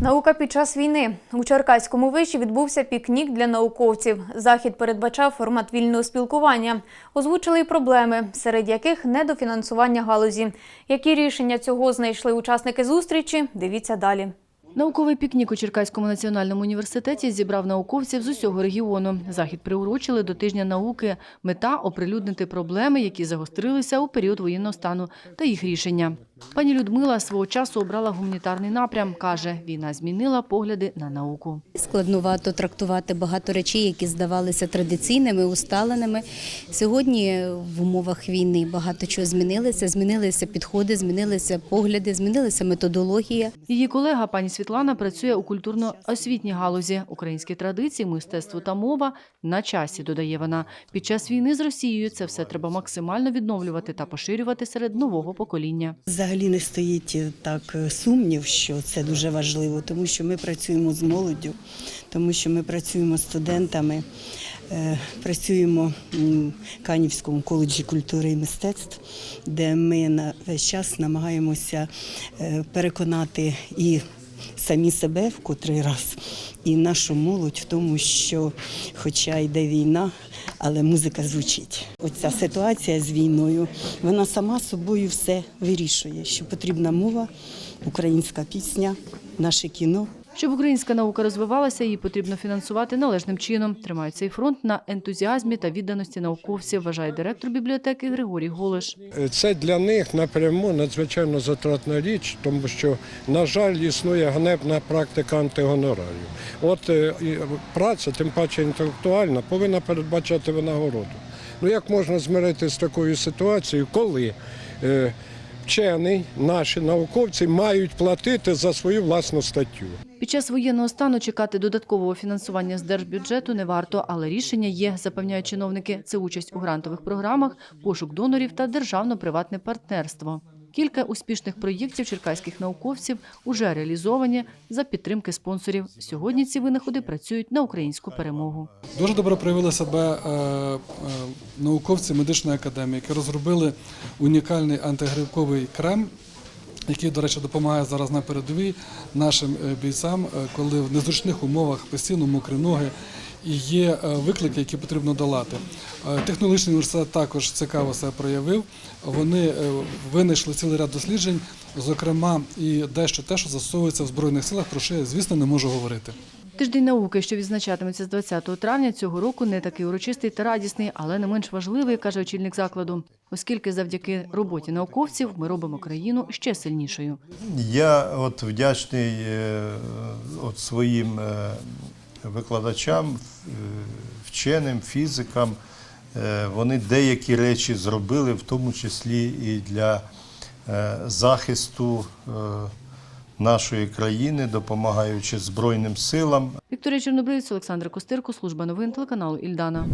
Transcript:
Наука під час війни у Черкаському виші відбувся пікнік для науковців. Захід передбачав формат вільного спілкування. Озвучили й проблеми, серед яких недофінансування галузі. Які рішення цього знайшли учасники зустрічі? Дивіться далі. Науковий пікнік у Черкаському національному університеті зібрав науковців з усього регіону. Захід приурочили до тижня науки. Мета оприлюднити проблеми, які загострилися у період воєнного стану, та їх рішення. Пані Людмила свого часу обрала гуманітарний напрям. каже, війна змінила погляди на науку. Складнувато трактувати багато речей, які здавалися традиційними, усталеними. Сьогодні в умовах війни багато чого змінилося. Змінилися підходи, змінилися погляди, змінилася методологія. Її колега пані Світлана працює у культурно-освітній галузі. Українські традиції, мистецтво та мова на часі, додає вона. Під час війни з Росією це все треба максимально відновлювати та поширювати серед нового покоління. Взагалі не стоїть е, так е, сумнів, що це дуже важливо, тому що ми працюємо з молоддю, тому що ми працюємо з студентами, е, працюємо в Канівському коледжі культури і мистецтв, де ми на весь час намагаємося переконати і самі себе в котрий раз, і нашу молодь в тому, що, хоча йде війна, але музика звучить. Оця ситуація з війною, вона сама собою все вирішує, що потрібна мова, українська пісня, наше кіно. Щоб українська наука розвивалася, її потрібно фінансувати належним чином. Тримають цей фронт на ентузіазмі та відданості науковців, вважає директор бібліотеки Григорій Голиш. Це для них напряму надзвичайно затратна річ, тому що, на жаль, існує ганебна практика антигонорарів. От е, праця, тим паче інтелектуальна, повинна передбачати винагороду. Ну як можна змирити з такою ситуацією, коли е, вчений, наші науковці мають платити за свою власну статтю? Під час воєнного стану чекати додаткового фінансування з держбюджету не варто, але рішення є, запевняють чиновники. Це участь у грантових програмах, пошук донорів та державно-приватне партнерство. Кілька успішних проєктів черкаських науковців уже реалізовані за підтримки спонсорів. Сьогодні ці винаходи працюють на українську перемогу. Дуже добре проявили себе е, е, науковці медичної академії, які розробили унікальний антигрибковий крем, який, до речі, допомагає зараз на передовій нашим е, бійцям, коли в незручних умовах постійно мокрі ноги. І є е, виклики, які потрібно долати. Е, Технологічний університет також цікаво себе проявив. Вони е, винайшли цілий ряд досліджень, зокрема, і дещо те, що застосовується в збройних силах, про що я, звісно, не можу говорити. Тиждень науки, що відзначатиметься з 20 травня цього року, не такий урочистий та радісний, але не менш важливий, каже очільник закладу, оскільки завдяки роботі науковців ми робимо країну ще сильнішою. Я от вдячний от своїм викладачам, е, вченим, фізикам. Е, Вони деякі речі зробили, в тому числі і для е, захисту нашої країни, допомагаючи Збройним силам. Вікторія Чорнобривець, Олександр Костирко, служба новин телеканалу Ільдана.